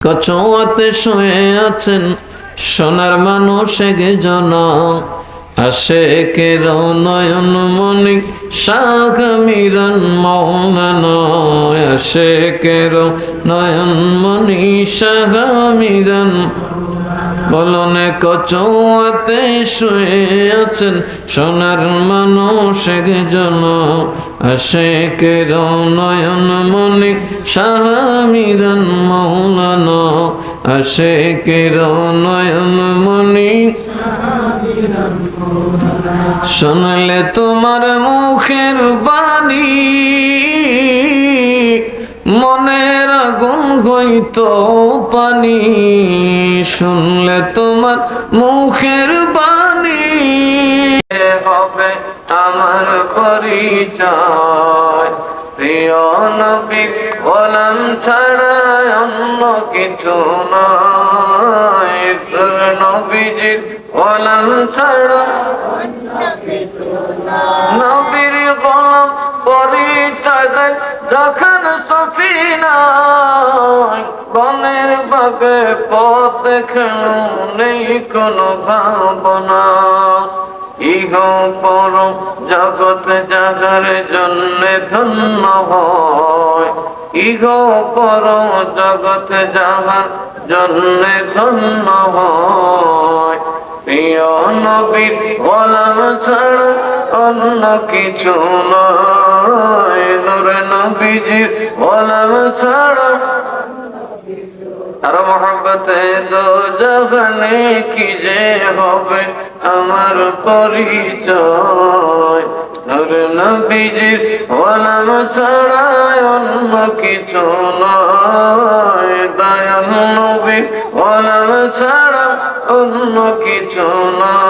কচুয়াতে শুয়ে আছেন সোনার মানুষ জন আসে কের নয়ন মনি শাখ মিরন মৌনান। আসে কের নয়ন মনি শাখ মিরন বলনে, কচুয়াতে শুয়ে আছেন সোনার মানুষ জন আসে কের নয়ন মনি শাহামিরন মৌলানো আসে কের নয়ন মনি শুনলে তোমার মুখের বাণী। মনের আগুন হইত পানি। শুনলে তোমার মুখের বাণী। হবে আমার পরিচয়। প্রিয় নবী, গোলাম ছাড়া অন্য কিছু নয় নবীজির গোলাম ছাড়া নবীর গোলাম পরিচয় দেয় যখন সফিনা। বনের বাগে পথ দেখল নেই কোনো ভাবনা। ইহ পর জগৎ জাগার জন্য ধন্য ইহ পর জগৎ জাগার জন্য ধন্য হয় প্রিয় নবীর গোলাম ছাড়া অন্য কিছু নয় নূর নবীজির গোলাম ছাড়া আর মহব্বতে দো জগনে কি যে হবে আমার পরিচয় নূর নবীজির গোলাম ছাড়া অন্য কিছু নয়। দয়াল নবী গোলাম ছাড়া অন্য কিছু নয়।